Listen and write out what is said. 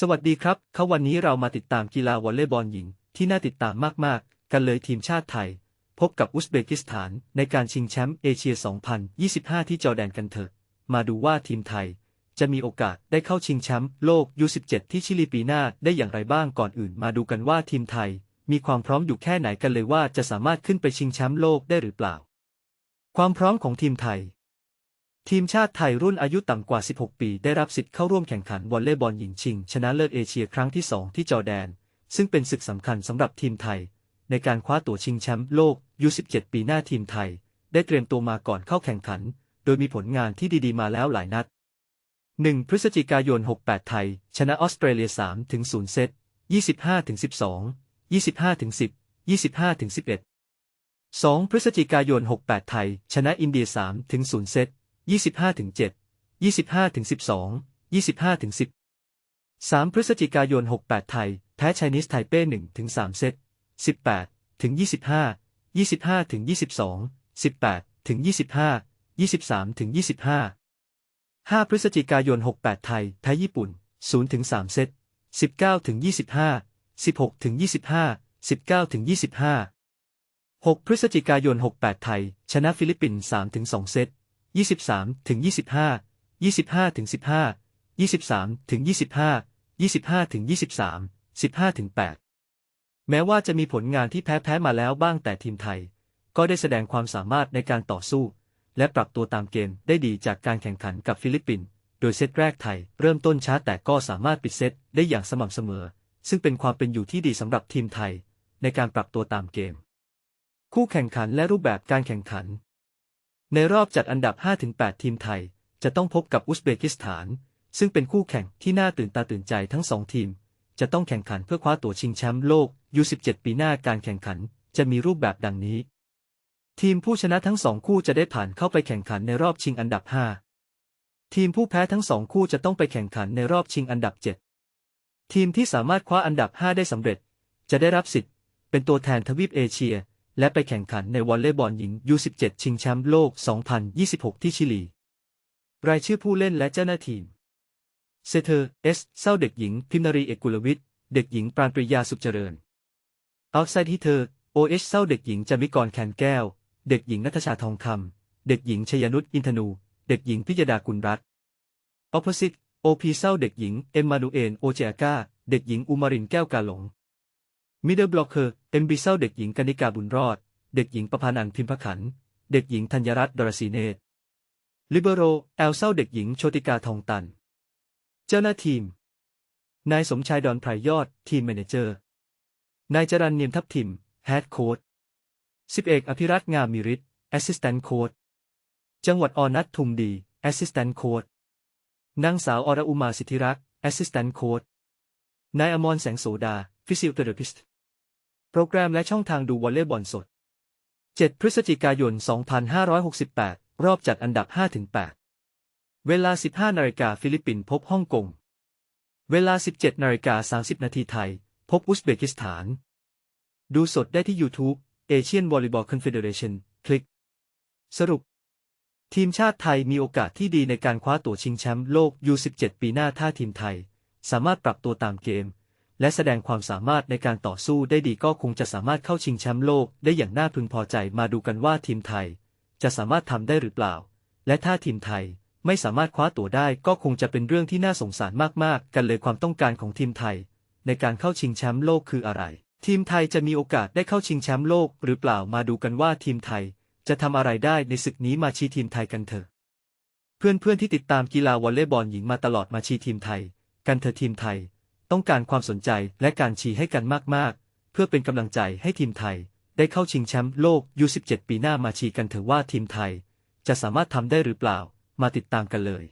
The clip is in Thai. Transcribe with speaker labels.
Speaker 1: สวัสดีครับเขาวันนี้เรามาติดตามกีฬาวอลเลย์บอลหญิง ที่น่าติดตามมากๆ กันเลยทีมชาติไทย พบกับอุซเบกิสถานในการชิงแชมป์เอเชีย 2025 ที่จอร์แดนกันเถอะ มาดูว่าทีมไทย จะมีโอกาสได้เข้าชิงแชมป์โลก U17 ที่ชิลีปีหน้าได้อย่างไรบ้างก่อนอื่น มาดูกันว่าทีมไทย มีความพร้อมอยู่แค่ไหนกันเลยว่าจะสามารถขึ้นไปชิงแชมป์โลกได้หรือเปล่า ความพร้อมของทีมไทย ทีมชาติไทยรุ่นอายุต่ำกว่า 16 ปี ได้รับสิทธิ์เข้าร่วมแข่งขันวอลเลย์บอลหญิงชิง ชนะเลิศเอเชียครั้งที่ 2 ที่จอร์แดน ซึ่งเป็นศึกสำคัญสำหรับทีมไทย ในการคว้าตั๋วชิงแชมป์โลก U17 ปีหน้าทีมไทย ได้เตรียมตัวมาก่อนเข้าแข่งขัน โดยมีผลงานที่ดีๆมาแล้วหลายนัด 1 พฤศจิกายน 68 ไทย ชนะออสเตรเลีย 3 ถึง 0 เซต 25 ถึง 12 25 ถึง 10 25 ถึง 11 2 พฤศจิกายน 68 ไทย ชนะอินเดีย 3 ถึง 0 เซต 25ถึง7 25ถึง12 25ถึง10 3พฤศจิกายน68ไทย แพ้ไชนีสไทเป้1ถึง3เซต18ถึง25 25ถึง22 18ถึง25 23ถึง25 5พฤศจิกายน68ไทย แพ้ญี่ปุ่น0ถึง3เซต19ถึง25 16ถึง25 19ถึง25 6พฤศจิกายน68ไทย ชนะฟิลิปปินส์3ถึง2เซต 23ถึง25 25ถึง15 23ถึง25 25ถึง23 15ถึง8แม้ว่าจะมีผลงานที่แพ้แพ้มาแล้วบ้างแต่ทีมไทย ก็ได้แสดงความสามารถในการต่อสู้ และปรับตัวตามเกมได้ดีจากการแข่งขันกับฟิลิปปินส์โดยเซตแรกไทยเริ่มต้นช้าแต่ก็สามารถปิดเซตได้อย่างสม่ำเสมอ ซึ่งเป็นความเป็นอยู่ที่ดีสำหรับทีมไทย ในการปรับตัวตามเกม คู่แข่งขันและรูปแบบการแข่งขัน ในรอบจัดอันดับ 5-8 ทีมไทย จะต้องพบกับอุซเบกิสถาน ซึ่งเป็นคู่แข่งที่น่าตื่นตาตื่นใจทั้งสองทีม จะต้องแข่งขันเพื่อคว้าตั๋วชิงแชมป์โลก U17 ปีหน้าการแข่งขันจะมีรูปแบบดังนี้ ทีมผู้ชนะทั้งสองคู่จะได้ผ่านเข้าไปแข่งขันในรอบชิงอันดับ 5 ทีมผู้แพ้ทั้งสองคู่จะต้องไปแข่งขันในรอบชิงอันดับ 7 ทีมที่สามารถคว้าอันดับ 5 ได้สำเร็จ จะได้รับสิทธิ์ เป็นตัวแทนทวีปเอเชีย และไปแข่งขันในวอลเลย์บอลหญิง U17 ชิงแชมป์โลก 2026 ที่ชิลี รายชื่อผู้เล่นและเจ้าหน้าทีม เซเธอร์เอสเศร้าเด็กหญิง พิมนารีเอกกุลวิทย์ เด็กหญิงปราณปริยาสุขเจริญอัลไซด์ฮิเธอร์โอเอชเศร้าเด็กหญิงจามิกรแคนแก้ว เด็กหญิงนัทชาทองคำ เด็กหญิงชยนุชอินทนู เด็กหญิงพิยดากุลรัตน์ออพ o สิตโอพีเศร้าเด็กหญิง เอ็มมานูเอลโอเจอากาเด็กหญิงอุมารินแก้วกาหลงมิดเดิลบล็อกเกอร์ อ็มบีเศร้าเด็กหญิงกนิกาบุญรอด เด็กหญิงประพานันพิมพขัน เด็กหญิงธัญรัตน์ดรศีเนตลิเบโร แอลเศร้าเด็กหญิงโชติกาทองตัน เจ้าหน้าทีม นายสมชายดอนไพรยอด ทีมแมเนเจอร์ นายจรันเนียมทัพทิมแฮดโค้ดสิบเอกอภิรัตน์งามมิริตแอสซิสแตนต์โค้ดจังหวัดออนัททุมดีแอสซิสแตนต์โค้ดนางสาวอรอุมาสิทธิรักษ์แอสซิสแตนต์โค้ดนายอมรแสงโสดาฟิสิโอเทอราพิสต์ โปรแกรมและช่องทางดูวอลเลย์บอลสด 7 พฤศจิกายน 2568 รอบจัดอันดับ 5-8 เวลา 15นาฬิกาฟิลิปปินส์พบฮ่องกง เวลา 17นาฬิกา30 นาทีไทย พบอุซเบกิสถาน ดูสดได้ที่ YouTube Asian Volleyball Confederation คลิก สรุป ทีมชาติไทยมีโอกาสที่ดีในการคว้าตั๋วชิงแชมป์โลก U17 ปีหน้าถ้าทีมไทย สามารถปรับตัวตามเกม และแสดงความสามารถในการต่อสู้ได้ดีก็คงจะสามารถเข้าชิงแชมป์โลกได้อย่างน่าพึงพอใจมาดูกันว่าทีมไทย จะสามารถทำได้หรือเปล่า และถ้าทีมไทยไม่สามารถคว้าตั๋วได้ก็คงจะเป็นเรื่องที่น่าสงสารมากๆ กันเลยความต้องการของทีมไทย ในการเข้าชิงแชมป์โลกคืออะไร ทีมไทยจะมีโอกาสได้เข้าชิงแชมป์โลกหรือเปล่ามาดูกันว่าทีมไทย จะทำอะไรได้ในศึกนี้มาชี้ทีมไทยกันเถอะ เพื่อนๆที่ติดตามกีฬาวอลเลย์บอลหญิงมาตลอดมาชี้ทีมไทย กันเถอะทีมไทย ต้องการความสนใจและการชี้ให้กันมาก ๆ เพื่อเป็นกำลังใจให้ทีมไทย ได้เข้าชิงแชมป์โลก U17 ปีหน้ามาชี้กันเถอะว่าทีมไทย จะสามารถทำได้หรือเปล่า มาติดตามกันเลย